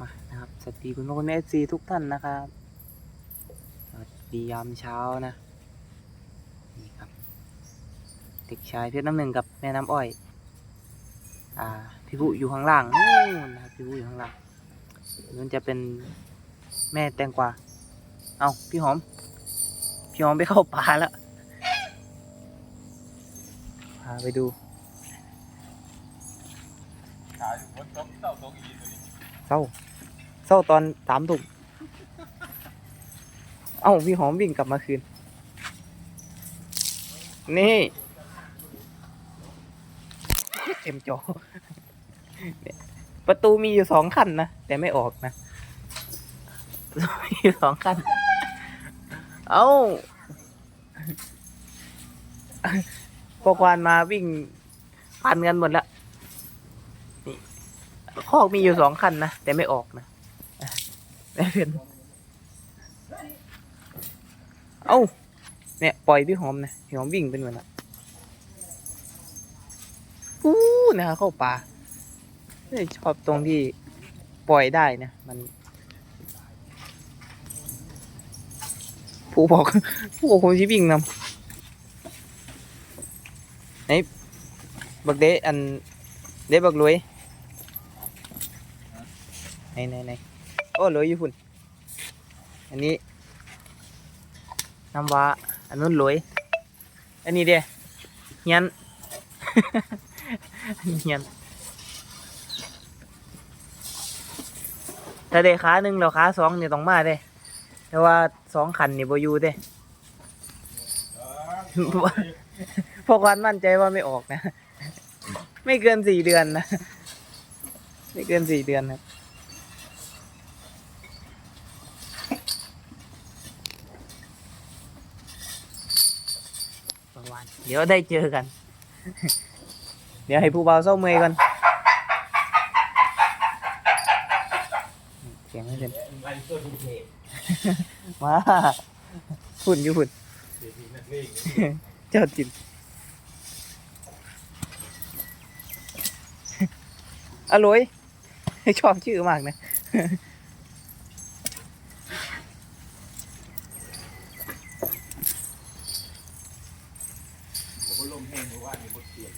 มานะครับ สวัสดีคุณพ่อคุณแม่ซีทุกท่านนะครับ สวัสดียามเช้านะ นี่ครับ เด็กชายเพชรน้ำหนึ่งกับแม่น้ำอ้อย อ่า พี่บุอยู่ข้างล่างนู่นนะครับพี่บุอยู่ข้างล่างนั่นจะเป็นแม่แตงกวา เอาพี่หอม พี่หอมไปเข้าป่าแล้ว พาไปดู เศร้าเศร้าตอนสามทุ่มเอ้าพี่หอมวิ่งกลับมาคืน นี่เต็มจอประตูมีอยู่สองขั้นนะ แต่ไม่ออกนะมีอยู่สองขั้น เอ้าพอควานมาวิ่งพันกันหมดแล้ว คอกมีอยู่สองคันนะ แต่ไม่ออกนะอะไม่เป็นเอ้า เนี่ย ปล่อยพี่หอมนะพี่หอมวิ่งเป็นเหมือนละปู้นะครับเข้าป่าชอบตรงที่ปล่อยได้นะ มัน ผู้บอก ผู้บอกผมชิวิ่งนำไหนบักเดอันเดบักรวย ไหนไหนไหนโอ้เหลยอยู่พุ่นอันนี้น้ำว้าอันนู้นเหลยอันนี้เดียเฮียนอันนี้เฮียนถ้าได้ขาหนึ่งแล้วขาสองเนี่ยต้องมาเด้แต่ว่าสองขันนี่บอยู่เด้พราะความมั่นใจว่าไม่ออกนะ ไม่เกินสี่เดือนนะ ไม่เกินสี่เดือนครับันเดี๋ยวได้เจอกัน เดี๋ยวให้ผู้บ่าวเศร้าเมอยก่อนเสียงไม่เป็นมาฝุ่นอยู่ฝุ่นเดี๋ยวนี้นักเลงเจ้าจินอร่อยชอบชื่อมากนะ แห้งหรือว่ามีบทเปลี่ยน